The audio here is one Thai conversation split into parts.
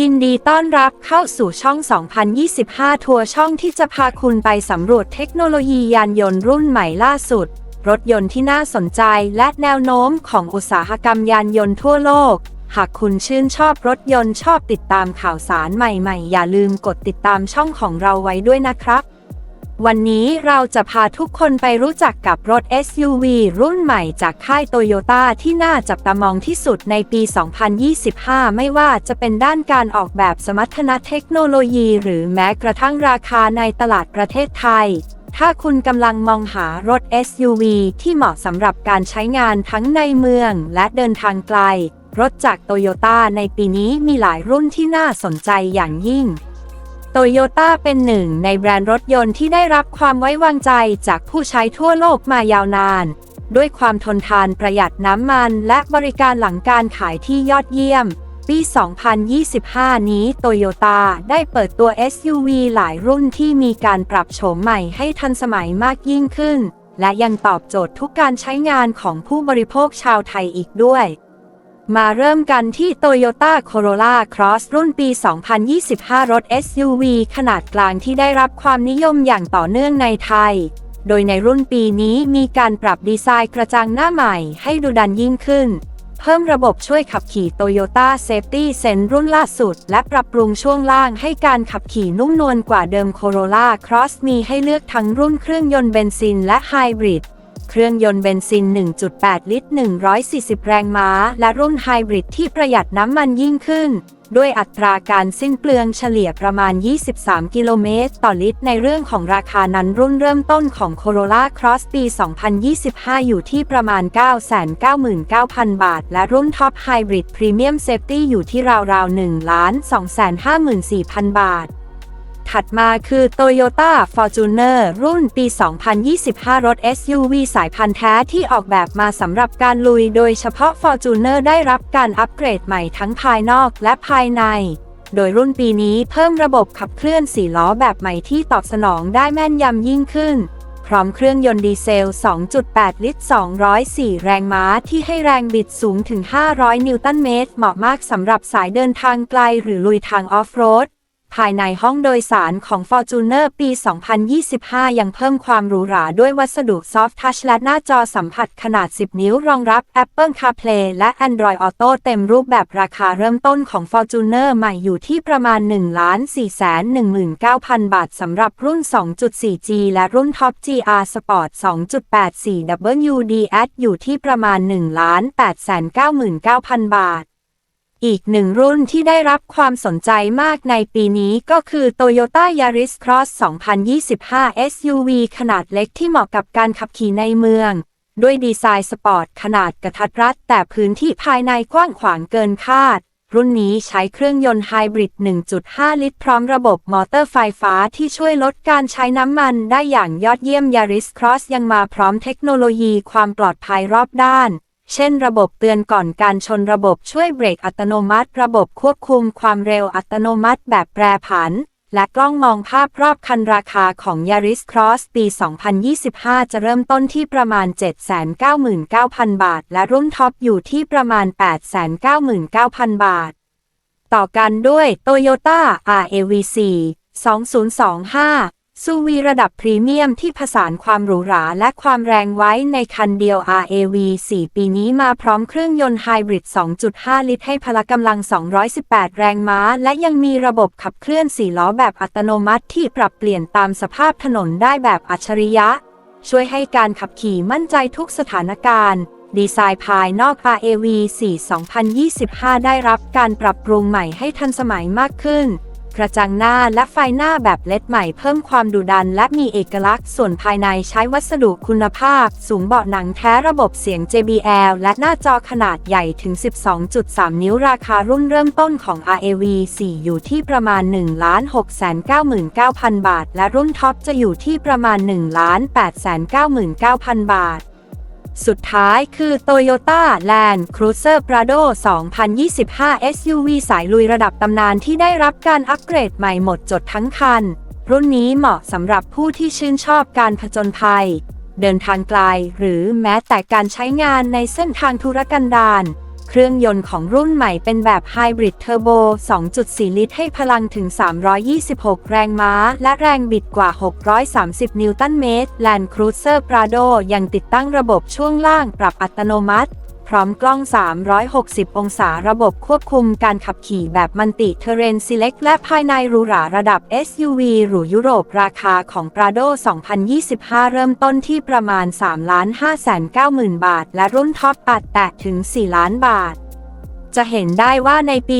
ยินดีต้อนรับเข้าสู่ช่อง 2025 ทัวร์ช่องที่จะพาคุณไปสำรวจเทคโนโลยียานยนต์รุ่นใหม่ล่าสุด รถยนต์ที่น่าสนใจและแนวโน้มของอุตสาหกรรมยานยนต์ทั่วโลก หากคุณชื่นชอบรถยนต์ชอบติดตามข่าวสารใหม่ๆ อย่าลืมกดติดตามช่องของเราไว้ด้วยนะครับ วันนี้เราจะพาทุกคนไปรู้จักกับรถ SUV รุ่นใหม่จากค่ายโตโยต้าที่น่าจับตามองที่สุดในปี 2025 ไม่ว่าจะเป็นด้านการออกแบบสมรรถนะเทคโนโลยี หรือแม้กระทั่งราคาในตลาดประเทศไทย ถ้าคุณกำลังมองหารถ SUV ที่เหมาะสำหรับการใช้งานทั้งในเมืองและเดินทางไกล รถจากโตโยต้าในปีนี้มีหลายรุ่นที่น่าสนใจอย่างยิ่ง โตโยต้าเป็นหนึ่งในแบรนด์รถยนต์ที่ได้รับความไว้วางใจจากผู้ใช้ทั่วโลกมายาวนาน ด้วยความทนทานประหยัดน้ำมัน และบริการหลังการขายที่ยอดเยี่ยม ปี 2025 นี้โตโยต้าได้เปิดตัว SUV หลายรุ่นที่มีการปรับโฉมใหม่ให้ทันสมัยมากยิ่งขึ้น และยังตอบโจทย์ทุกการใช้งานของผู้บริโภคชาวไทยอีกด้วย มาเริ่มกันที่ Toyota Corolla Cross รุ่นปี 2025 รถ SUV ขนาดกลางที่ได้รับความนิยมอย่างต่อเนื่องในไทย โดยในรุ่นปีนี้มีการปรับดีไซน์กระจังหน้าใหม่ให้ดูดันยิ่งขึ้น เพิ่มระบบช่วยขับขี่ Toyota Safety Sense รุ่นล่าสุด และปรับปรุงช่วงล่างให้การขับขี่นุ่มนวลกว่าเดิม Corolla Cross มีให้เลือกทั้งรุ่นเครื่องยนต์เบนซินและไฮบริด เครื่องยนต์เบนซิน 1.8 ลิตร 140 แรงม้า และรุ่นไฮบริดที่ประหยัดน้ำมันยิ่งขึ้น ด้วยอัตราการสิ้นเปลืองเฉลี่ยประมาณ 23 กิโลเมตร ต่อลิตร ในเรื่องของราคานั้นรุ่นเริ่มต้นของ Corolla Cross ปี 2025 อยู่ที่ประมาณ 999,000 บาท และรุ่นท็อปไฮบริดพรีเมียมเซฟตี้อยู่ที่ราวๆ1 254,000 บาท ถัดมาคือ Toyota Fortuner รุ่นปี 2025 รถ SUV สายพันธุ์แท้ที่ออกแบบมาสำหรับการลุยโดยเฉพาะ Fortuner ได้รับการอัปเกรดใหม่ทั้งภายนอกและภายใน โดยรุ่นปีนี้เพิ่มระบบขับเคลื่อน4ล้อแบบใหม่ที่ตอบสนองได้แม่นยำยิ่งขึ้น พร้อมเครื่องยนต์ดีเซล 2.8 ลิตร 204 แรงม้าที่ให้แรงบิดสูงถึง 500 นิวตันเมตร เหมาะมากสำหรับสายเดินทางไกลหรือลุยทางออฟโรด ภายในห้องโดยสารของ Fortuner ปี 2025 ยังเพิ่มความหรูหราด้วยวัสดุ Soft Touch และหน้าจอสัมผัสขนาด 10 นิ้วรองรับ Apple CarPlay และ Android Auto เต็มรูปแบบราคาเริ่มต้นของ Fortuner ใหม่อยู่ที่ประมาณ 1,419,000บาทสำหรับรุ่น 2.4G และรุ่น Top GR Sport 2.84WD อยู่ที่ประมาณ 1,899,000บาท อีกหนึ่งรุ่นที่ได้รับความสนใจมากในปีนี้ก็คือ Toyota Yaris Cross 2025 SUV ขนาดเล็กที่เหมาะกับการขับขี่ในเมือง ด้วยดีไซน์สปอร์ตขนาดกระทัดรัด แต่พื้นที่ภายในกว้างขวางเกินคาด รุ่นนี้ใช้เครื่องยนต์ไฮบริด 1.5 ลิตร พร้อมระบบมอเตอร์ไฟฟ้าที่ช่วยลดการใช้น้ำมันได้อย่างยอดเยี่ยม Yaris Cross ยังมาพร้อมเทคโนโลยีความปลอดภัยรอบด้าน เช่นระบบเตือนก่อนการชนระบบช่วยเบรกอัตโนมัติ ระบบควบคุมความเร็วอัตโนมัติแบบแปรผัน และกล้องมองภาพรอบคันราคาของ Yaris Cross ปี 2025 จะเริ่มต้นที่ประมาณ 799,000 บาท และรุ่นท็อปอยู่ที่ประมาณ 899,000 บาท ต่อกันด้วย Toyota RAV4 2025 ซูวีระดับพรีเมียมที่ผสานความหรูหราและความแรงไว้ในคันเดียว RAV 4 ปีนี้มาพร้อมเครื่องยนต์ไฮบริด 2.5 ลิตรให้พละกำลัง 218 แรงม้า และยังมีระบบขับเคลื่อน4ล้อแบบอัตโนมัติที่ปรับเปลี่ยนตามสภาพถนนได้แบบอัจฉริยะ ช่วยให้การขับขี่มั่นใจทุกสถานการณ์ ดีไซน์ภายนอก RAV 4 2025 ได้รับการปรับปรุงใหม่ให้ทันสมัยมากขึ้น กระจังหน้าและไฟหน้าแบบเลดใหม่เพิ่มความดุดันและมีเอกลักษณ์ ส่วนภายในใช้วัสดุคุณภาพ สูงเบาะหนังแท้ระบบเสียง JBL และหน้าจอขนาดใหญ่ถึง 12.3 นิ้วราคารุ่นเริ่มต้นของ RAV 4 อยู่ที่ประมาณ 1,699,000 บาท และรุ่นท็อปจะอยู่ที่ประมาณ 1,899,000 บาท สุดท้ายคือ Toyota Land Cruiser Prado 2025 SUV สายลุยระดับตำนานที่ได้รับการอัปเกรดใหม่หมดจดทั้งคัน รุ่นนี้เหมาะสำหรับผู้ที่ชื่นชอบการผจญภัย เดินทางไกลหรือแม้แต่การใช้งานในเส้นทางธุรกันดาร เครื่องยนต์ของรุ่นใหม่เป็นแบบไฮบริดเทอร์โบ 2.4 ลิตรให้พลังถึง 326 แรงม้า และแรงบิดกว่า 630 นิวตันเมตร Land Cruiser Prado ยังติดตั้งระบบช่วงล่างปรับอัตโนมัติ พร้อมกล้อง 360 องศาระบบควบคุมการขับขี่แบบมันติเทเรนซีเล็กและภายในรูหราระดับ SUV หรูยุโรปราคาของ Prado 2025 เริ่มต้นที่ประมาณ 3,590,000 บาท และรุ่นท็อปปัดแตะถึง 4 ล้านบาทจะเห็นได้ว่าในปี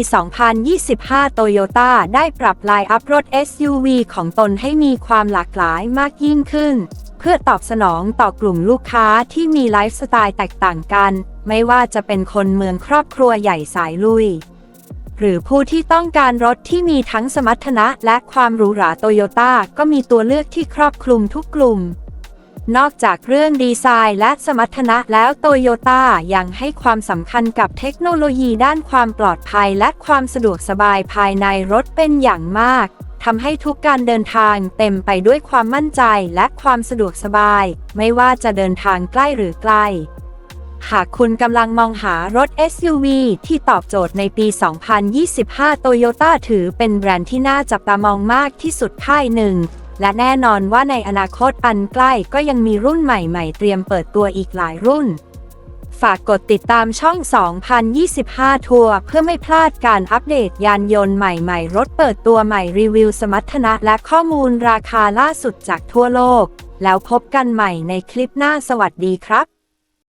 2025 โตโยต้าได้ปรับไลน์อัพรถ SUV ของตนให้มีความหลากหลายมากยิ่งขึ้น เพื่อตอบสนองต่อกลุ่มลูกค้าที่มีไลฟ์สไตล์แตกต่างกัน ไม่ว่าจะเป็นคนเมืองครอบครัวใหญ่สายลุย หรือผู้ที่ต้องการรถที่มีทั้งสมรรถนะและความหรูหราโตโยต้าก็มีตัวเลือกที่ครอบคลุมทุกกลุ่ม นอกจากเรื่องดีไซน์และสมรรถนะแล้วโตโยต้ายังให้ความสำคัญกับเทคโนโลยีด้านความปลอดภัยและความสะดวกสบายภายในรถเป็นอย่างมากทำให้ทุกการเดินทางเต็มไปด้วยความมั่นใจและความสะดวกสบาย ไม่ว่าจะเดินทางใกล้หรือไกล หากคุณกำลังมองหารถ SUV ที่ตอบโจทย์ในปี 2025 Toyota ถือเป็นแบรนด์ที่น่าจับตามองมากที่สุดค่ายหนึ่ง และแน่นอนว่าในอนาคตอันใกล้ก็ยังมีรุ่นใหม่ๆ เตรียมเปิดตัวอีกหลายรุ่น ฝากกดติดตามช่อง 2025 ทัวร์เพื่อไม่พลาดการอัปเดตยานยนต์ใหม่ๆ รถเปิดตัวใหม่รีวิวสมรรถนะและข้อมูลราคาล่าสุดจากทั่วโลก แล้วพบกันใหม่ในคลิปหน้าสวัสดีครับ